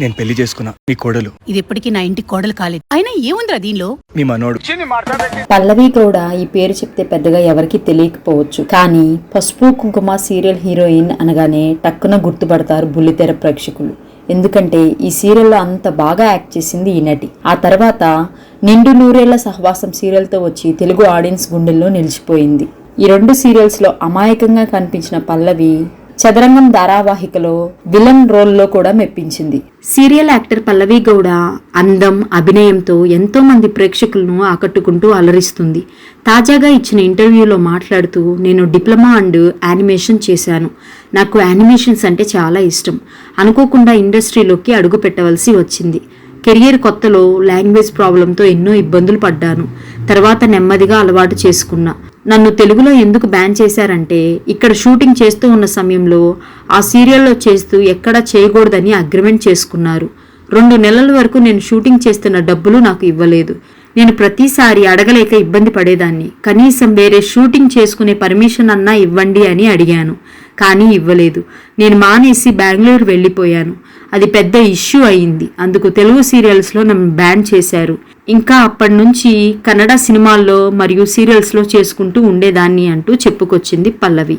నేను పెళ్ళి చేసుకున్నా. మీ కోడలు. ఇది ఇప్పటికీ నా ఇంటి కోడలు కాలేదు. అయినా ఏముందిరా దీనిలో? మీ మనోడు. పల్లవి గౌడ ఈ పేరు చెప్తే పెద్దగా ఎవరికి తెలియకపోవచ్చు. కానీ పసుపు కుంకుమ సీరియల్ హీరోయిన్ అనగానే టక్కున గుర్తుపడతారు బుల్లితెర ప్రేక్షకులు. ఎందుకంటే ఈ సీరియల్లో అంత బాగా యాక్ట్ చేసింది ఈ నటి. ఆ తర్వాత నిండు నూరేళ్ళ సహవాసం సీరియల్తో వచ్చి తెలుగు ఆడియన్స్ గుండెల్లో నిలిచిపోయింది. ఈ రెండు సీరియల్స్లో అమాయకంగా కనిపించిన పల్లవి చదరంగం ధారావాహికలో విలన్ రోల్లో కూడా మెప్పించింది. సీరియల్ యాక్టర్ పల్లవి గౌడ అందం అభినయంతో ఎంతో మంది ప్రేక్షకులను ఆకట్టుకుంటూ అలరిస్తుంది. తాజాగా ఇచ్చిన ఇంటర్వ్యూలో మాట్లాడుతూ నేను డిప్లొమా అండ్ యానిమేషన్ చేశాను. నాకు యానిమేషన్స్ అంటే చాలా ఇష్టం. అనుకోకుండా ఇండస్ట్రీలోకి అడుగు పెట్టవలసి వచ్చింది. కెరియర్ కొత్తలో లాంగ్వేజ్ ప్రాబ్లంతో ఎన్నో ఇబ్బందులు పడ్డాను. తర్వాత నెమ్మదిగా అలవాటు చేసుకున్నా. నన్ను తెలుగులో ఎందుకు బ్యాన్ చేశారంటే ఇక్కడ షూటింగ్ చేస్తూ ఉన్న సమయంలో ఆ సీరియల్లో చేస్తూ ఎక్కడా చేయకూడదని అగ్రిమెంట్ చేసుకున్నారు. రెండు నెలల వరకు నేను షూటింగ్ చేస్తున్న డబ్బులు నాకు ఇవ్వలేదు. నేను ప్రతిసారి అడగలేక ఇబ్బంది పడేదాన్ని. కనీసం వేరే షూటింగ్ చేసుకునే పర్మిషన్ అన్నా ఇవ్వండి అని అడిగాను. కానీ ఇవ్వలేదు. నేను మానేసి బెంగళూరు వెళ్ళిపోయాను. అది పెద్ద ఇష్యూ అయింది. అందుకు తెలుగు సీరియల్స్లో నన్ను బ్యాన్ చేశారు. ఇంకా అప్పటి నుంచి కన్నడ సినిమాల్లో మరియు సీరియల్స్లో చేసుకుంటూ ఉండేదాన్ని అంటూ చెప్పుకొచ్చింది పల్లవి.